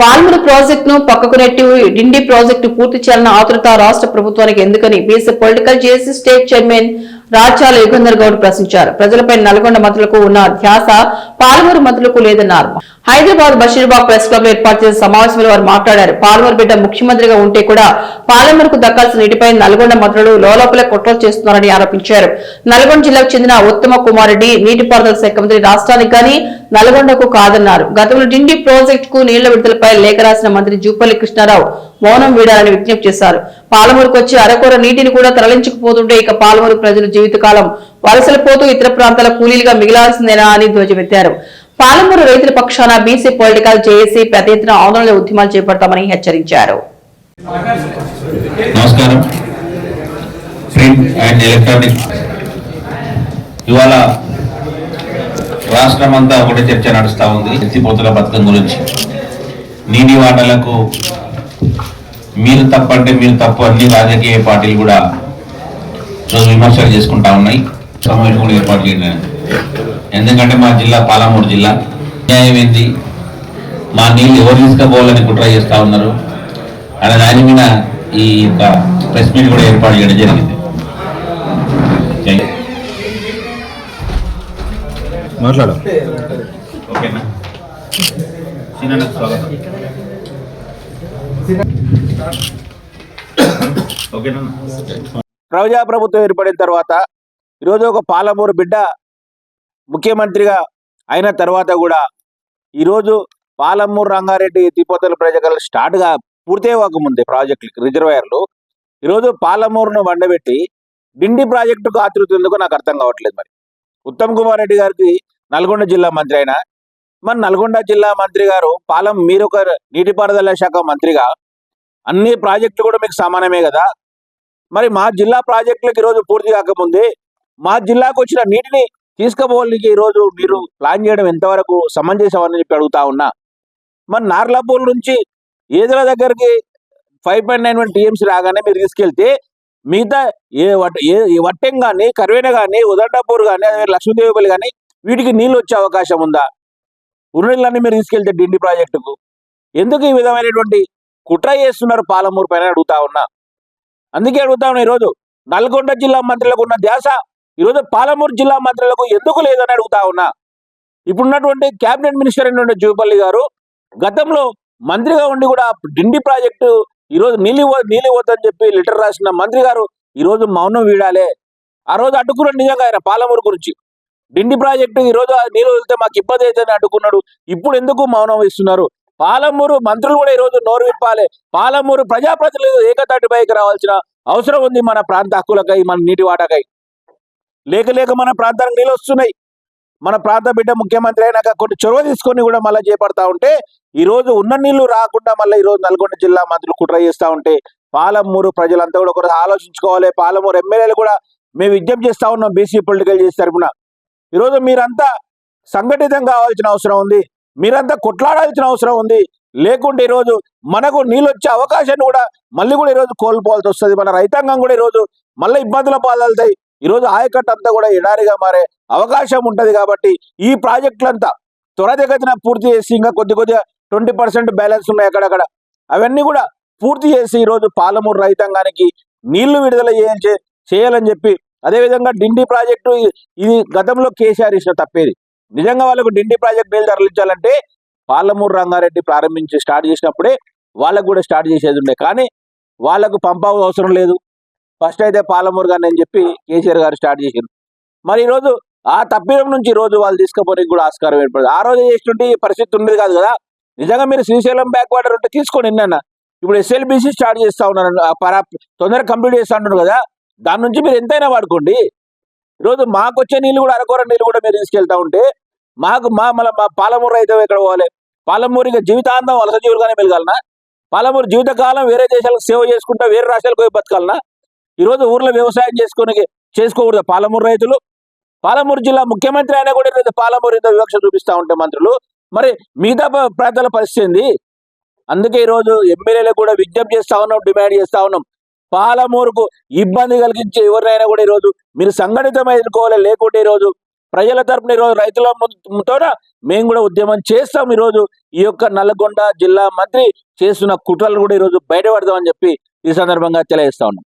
పాల్మూరు ప్రాజెక్టును పక్కకు నెట్టి డిండి ప్రాజెక్టు పూర్తి చేయాలన్న ఆతృత రాష్ట్ర ప్రభుత్వానికి ఎందుకని BC political JAC state chairman Rajyala Yugandhar Goud ప్రశ్నించారు. ప్రజలపై నల్గొండ మంత్రులకు ఉన్న ధ్యాస పాల్మూరు మంత్రులకు లేదన్నారు. హైదరాబాద్ బషీర్బాగ్ ప్రెస్ క్లబ్లో ఏర్పాటు చేసిన సమావేశంలో వారు మాట్లాడారు. పాల్మూరు బిడ్డ ముఖ్యమంత్రిగా ఉంటే కూడా పాలమూరుకు దక్కాల్సిన నీటిపై నల్గొండ మంత్రులు లోలోపలే కుట్రలు చేస్తున్నారని ఆరోపించారు. నల్గొండ జిల్లాకు చెందిన ఉత్తమ కుమారెడ్డి నీటిపారుదల శాఖ మంత్రి రాష్ట్రానికి గాని నల్గొండకు కాదన్నారు. గతంలో డిండి ప్రాజెక్టుకు నీళ్ళ విడుదలపై లేఖ రాసిన మంత్రి జూపల్లి కృష్ణారావు మౌనం వీడాలని విజ్ఞప్తి చేశారు. పాలమూరుకు వచ్చి అరకొర నీటిని కూడా తరలించకపోతుంటే ఇక పాలమూరు ప్రజల జీవితకాలం వలసలు పోతూ ఇతర ప్రాంతాల కూలీలుగా మిగిలాల్సిందేనా అని ధ్వజమెత్తారు. పాలమూరు రైతుల పక్షాన బీసీ పొలిటికల్ జేఏసీ పెద్ద ఎత్తున ఆందోళన ఉద్యమాలు చేపడతామని హెచ్చరించారు. నమస్కారం. Print and electronic. ఇవాళ రాష్ట్రం అంతా ఒకటే చర్చ నడుస్తూ ఉంది ఎత్తిపోతుల పథకం గురించి. నీటి వాటలకు మీరు తప్పంటే మీరు తప్పు అన్ని రాజకీయ పార్టీలు కూడా రోజు విమర్శలు చేసుకుంటా ఉన్నాయి. సమావేశం కూడా ఏర్పాటు చేయడానికి ఎందుకంటే మా జిల్లా పాలమూరు జిల్లా. న్యాయం ఏంది మా నీళ్ళు ఎవరు తీసుకుపోవాలని కుట్ర చేస్తూ ఉన్నారు? అనే దాని మీద ఈ యొక్క ప్రెస్ మీట్ కూడా ఏర్పాటు చేయడం జరిగింది. మాట్లాడు. ఓకేనా చిన్న స్వాగతం. ఓకేనా ప్రజాప్రభుత్వం ఏర్పడిన తర్వాత ఈరోజు ఒక పాలమూరు బిడ్డ ముఖ్యమంత్రిగా అయిన తర్వాత కూడా ఈరోజు పాలమూరు రంగారెడ్డి ఎత్తిపోతల ప్రజలు స్టార్ట్గా పూర్తి అవ్వకముందే ప్రాజెక్టులు రిజర్వాయర్లు. ఈరోజు పాలమూరును వండబెట్టి డిండి ప్రాజెక్టుకు ఆతృత ఎందుకు నాకు అర్థం కావట్లేదు మరి. ఉత్తమ్ కుమార్ రెడ్డి గారికి నల్గొండ జిల్లా మంత్రి అయినా మరి నల్గొండ జిల్లా మంత్రి గారు పాలం మీరు ఒక నీటిపారుదల శాఖ మంత్రిగా అన్ని ప్రాజెక్టులు కూడా మీకు సమానమే కదా? మరి మా జిల్లా ప్రాజెక్టులకు ఈరోజు పూర్తి కాకముందే మా జిల్లాకు వచ్చిన నీటిని తీసుకుపోవాలని ఈరోజు మీరు ప్లాన్ చేయడం ఎంతవరకు సమంజసం అని చెప్పి అడుగుతా ఉన్నా. మరి నార్లాపూర్ నుంచి ఏదుల దగ్గరికి five point nine one TMC రాగానే మీరు తీసుకెళ్తే మిగతా ఏ వట్ ఏ వట్టెం కానీ కర్వేన కానీ ఉదండాపూర్ కానీ లక్ష్మీదేవిపల్లి కానీ వీటికి నీళ్ళు వచ్చే అవకాశం ఉందా? ఉరునీళ్ళన్నీ మీరు తీసుకెళ్తే డిండి ప్రాజెక్టుకు. ఎందుకు ఈ విధమైనటువంటి కుట్ర చేస్తున్నారు పాలమూరు పైన అడుగుతా ఉన్నా. అందుకే అడుగుతా ఉన్నా ఈరోజు నల్గొండ జిల్లా మంత్రులకు ఉన్న ధ్యాస ఈరోజు పాలమూరు జిల్లా మంత్రులకు ఎందుకు లేదని అడుగుతా ఉన్నా. ఇప్పుడున్నటువంటి కేబినెట్ మినిస్టర్ అయినటువంటి జూపల్లి గారు గతంలో మంత్రిగా ఉండి కూడా డిండి ప్రాజెక్టు ఈరోజు నీళ్ళు నీలి నీళ్ళు చెప్పి లెటర్ రాసిన మంత్రి గారు ఈరోజు మౌనం వీడాలే. ఆ రోజు అడ్డుకున్నాడు నిజంగా ఆయన పాలమూరు గురించి. డిండి ప్రాజెక్టు ఈ రోజు నీళ్ళు వెళ్తే మాకు ఇబ్బంది అవుతుందని అడ్డుకున్నాడు. ఇప్పుడు ఎందుకు మౌనం వహిస్తున్నారు పాలమూరు మంత్రులు కూడా ఈరోజు నోరు విప్పాలి. పాలమూరు ప్రజాప్రతినిధులు ఏకతాటిపైకి రావాల్సిన అవసరం ఉంది మన ప్రాంత హక్కులకై మన నీటి వాటాకై. లేక లేక మన ప్రాంతానికి నీళ్ళు వస్తున్నాయి. మన ప్రాంత బిడ్డ ముఖ్యమంత్రి అయినాక కొన్ని చొరవ తీసుకొని కూడా మళ్ళీ చేపడతా ఉంటే ఈ రోజు ఉన్న నీళ్ళు రాకుండా మళ్ళీ ఈరోజు రోజు నల్గొండ జిల్లా మంత్రులు కుట్ర చేస్తా ఉంటే పాలమూరు ప్రజలంతా కూడా ఒకరోజు ఆలోచించుకోవాలి. పాలమూరు ఎమ్మెల్యేలు కూడా మేము విజ్ఞప్తి చేస్తా ఉన్నాం బీసీ పొలిటికల్ చేసే తరఫున. ఈరోజు మీరంతా సంఘటితం కావాల్సిన అవసరం ఉంది. మీరంతా కొట్లాడాల్సిన అవసరం ఉంది. లేకుంటే ఈరోజు మనకు నీళ్ళు వచ్చే అవకాశాన్ని కూడా మళ్ళీ కూడా ఈరోజు కోల్పోవాల్సి వస్తుంది. మన రైతాంగం కూడా ఈరోజు మళ్ళీ ఇబ్బందుల పాలవుతాయి. ఈరోజు ఆయకట్టు అంతా కూడా ఎడారిగా మారే అవకాశం ఉంటుంది కాబట్టి ఈ ప్రాజెక్టులంతా త్వరగతిన పూర్తి చేసి ఇంకా కొద్ది కొద్దిగా ట్వంటీ పర్సెంట్ బ్యాలెన్స్ ఉన్నాయి అక్కడక్కడ. అవన్నీ కూడా పూర్తి చేసి ఈరోజు పాలమూరు రైతాంగానికి నీళ్ళు విడుదల చేయాలి చేయాలని చెప్పి అదేవిధంగా డిండి ప్రాజెక్టు ఇది గతంలో కేసీఆర్ ఇచ్చిన తప్పేది. నిజంగా వాళ్ళకు డిండి ప్రాజెక్ట్ నీళ్ళు తరలించాలంటే పాలమూరు రంగారెడ్డి ప్రారంభించి స్టార్ట్ చేసినప్పుడే వాళ్ళకు కూడా స్టార్ట్ చేసేది ఉండే. కానీ వాళ్ళకు పంప అవసరం లేదు. ఫస్ట్ అయితే పాలమూరు గారిని అని చెప్పి కేసీఆర్ గారు స్టార్ట్ చేసింది మరి ఈరోజు ఆ తప్పిదం నుంచి రోజు వాళ్ళు తీసుకుపోయి కూడా ఆస్కారం ఏర్పడింది. ఆ రోజు చేస్తుంటే పరిస్థితి ఉండేది కాదు కదా. నిజంగా మీరు శ్రీశైలం బ్యాక్ వాటర్ ఉంటే తీసుకోండి నిన్న ఇప్పుడు ఎస్ఎల్బిసి స్టార్ట్ చేస్తా ఉన్నారు. ఆ పరా తొందరగా కంప్లీట్ చేస్తా ఉన్నారు కదా. దాని నుంచి మీరు ఎంతైనా వాడుకోండి. ఈరోజు మాకు వచ్చే నీళ్ళు కూడా అరకొర నీళ్ళు కూడా మీరు తీసుకెళ్తా ఉంటే మాకు మా మళ్ళీ మా పాలమూరు అయితే ఎక్కడ పోవాలి? పాలమూరు ఇక జీవితాంతం వలస జీవులుగానే మెలగాలనా? పాలమూరు జీవితకాలం వేరే దేశాలకు సేవ చేసుకుంటా వేరే రాష్ట్రాలకు పోయి బతకాలనా? ఈరోజు ఊర్లో వ్యవసాయం చేసుకునే చేసుకోకూడదు. పాలమూరు రైతులు. పాలమూరు జిల్లా ముఖ్యమంత్రి అయినా కూడా ఈరోజు పాలమూరు ఇంత వివక్ష చూపిస్తా ఉంటే మంత్రులు. మరి మిగతా ప్రాంతాల పరిస్థితి అందుకే ఈరోజు ఎమ్మెల్యేలకు కూడా విజ్ఞప్తి చేస్తా ఉన్నాం డిమాండ్ చేస్తా ఉన్నాం. పాలమూరుకు ఇబ్బంది కలిగించే ఎవరినైనా కూడా ఈరోజు మీరు సంఘటితం ఎదుర్కోవాలి లేకుంటే ఈరోజు ప్రజల తరపున ఈరోజు రైతుల ముందుతోన మేము కూడా ఉద్యమం చేస్తాం. ఈరోజు ఈ యొక్క నల్గొండ జిల్లా మంత్రి చేస్తున్న కుట్రలు కూడా ఈరోజు బయటపడదామని చెప్పి ఈ సందర్భంగా తెలియజేస్తా ఉన్నాం.